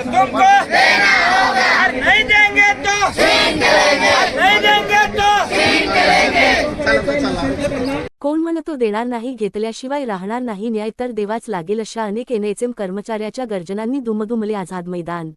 तुमको? देना तो? देणार नाही घेतल्याशिवाय राहणार नाही न्याय तर देवाच लागेल अशा अनेक एनएचएम कर्मचाऱ्याच्या गर्जनांनी दुमदुमले आझाद मैदान.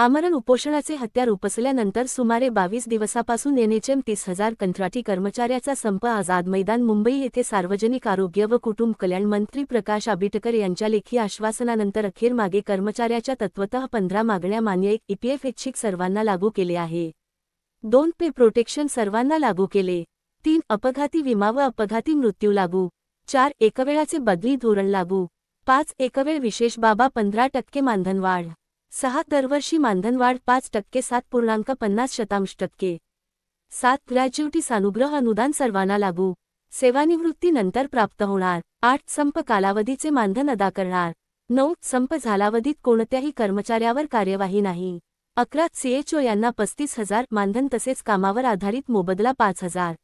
आमरण उपोषणाचे हत्यार उपसल्यानंतर सुमारे बावीस दिवसापासून एनएचएम तीस हजार कंत्राटी कर्मचाऱ्याचा संप आझाद मैदान मुंबई येथे सार्वजनिक आरोग्य व कुटुंब कल्याण मंत्री प्रकाश आबिटकर यांच्या लेखी आश्वासनानंतर अखेर मागे कर्मचाऱ्याच्या तत्वत पंधरा मागण्या मान्य एक ईपीएफ ऐच्छिक सर्वांना लागू केले आहे. दोन पे प्रोटेक्शन सर्वांना लागू केले. तीन अपघाती विमा व अपघाती मृत्यू लागू. चार एकवेळाचे बदली धोरण लागू. पाच एकवेळ विशेष बाबा पंधरा टक्के मानधन वाढ. सहा दरवर्षी मानधनवाढ पाच टक्के सात पूर्णांक पन्नास शतांश टक्के. सात ग्रॅच्युटी सानुग्रह अनुदान सर्वांना लागू. सेवानिवृत्ती नंतर प्राप्त होणार. आठ संप कालावधीचे मानधन अदा करणार. नऊ संप झालावधीत कोणत्याही कर्मचाऱ्यावर कार्यवाही नाही. अकरा सीएचओ यांना पस्तीस हजार मानधन तसेच कामावर आधारित मोबदला पाच हजार.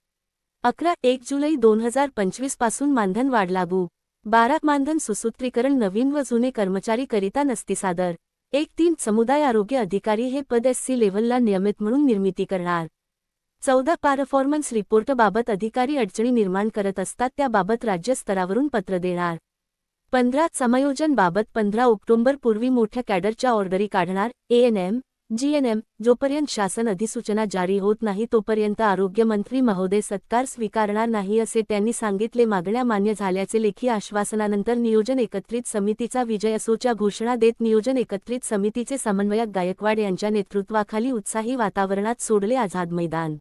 अकरा एक जुलै दोन हजार पंचवीसपासून मानधन वाढ लागू. बारा मानधन सुसूत्रीकरण नवीन व जुने कर्मचारी करिता नसती सादर. एक तीन समुदाय आरोग्य अधिकारी हे पद एस सी लेव्हलला नियमित म्हणून निर्मिती करणार. चौदा परफॉर्मन्स रिपोर्टबाबत अधिकारी अडचणी निर्माण करत असतात त्याबाबत राज्य स्तरावरून पत्र देणार. पंधरा समायोजनबाबत पंधरा ऑक्टोबरपूर्वी मोठ्या कॅडरच्या ऑर्डरी काढणार एएनएम जीएनएम जोपर्यंत शासन अधिसूचना जारी होत नाही तोपर्यंत आरोग्यमंत्री महोदय सत्कार स्वीकारणार नाही असे त्यांनी सांगितले. मागण्या मान्य झाल्याचे लेखी आश्वासनानंतर नियोजन एकत्रित समितीचा विजय असोच्या घोषणा देत नियोजन एकत्रित समितीचे समन्वयक गायकवाड यांच्या नेतृत्वाखाली उत्साही वातावरणात सोडले आझाद मैदान.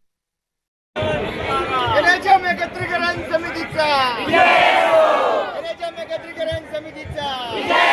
समितीचा.